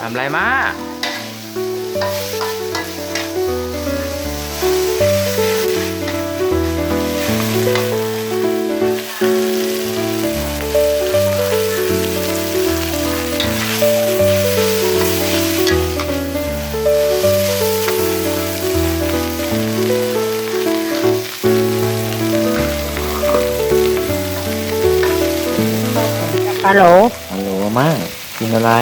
ทำไรมาฮัลโหลฮัลโหลมากินอะไร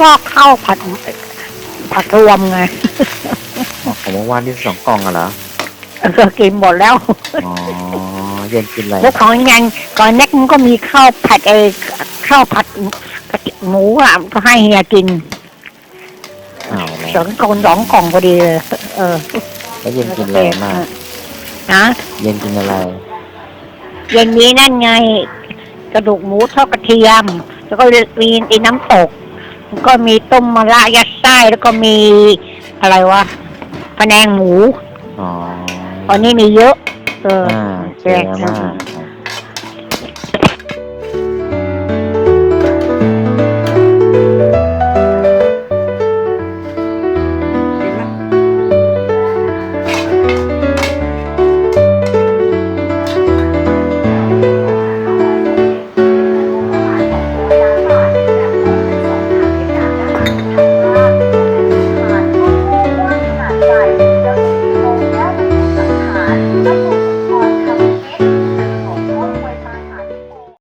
ก็ข้าวผัดผัดรวมไงอ๋อของเมื่อวานที่สองกล่องอะเหรอก็กินหมดแล้ว อ๋อเย็นกินอะไรแล้วของยังก่อนแน็กมันก็มีข้าวผัดไอ้ข้าวผัดหมูอะก็ให้เฮียกินอ้าวเหรอสองคนสองกล่องพอดีเลยเออ แล้วเย็นกินอะไรมานะเย็นกินอะไร เย็นนี้นั่นไง กระดูกหมูทอดกระเทียม แล้วก็มีไอ้น้ำตกแล้ว ก็มีต้มมะระยัดไส้แล้วก็มีอะไรวะพะแนงหมูอ๋อตอนนี้มีเยอะ เอออ่าแจเจ๊กมาก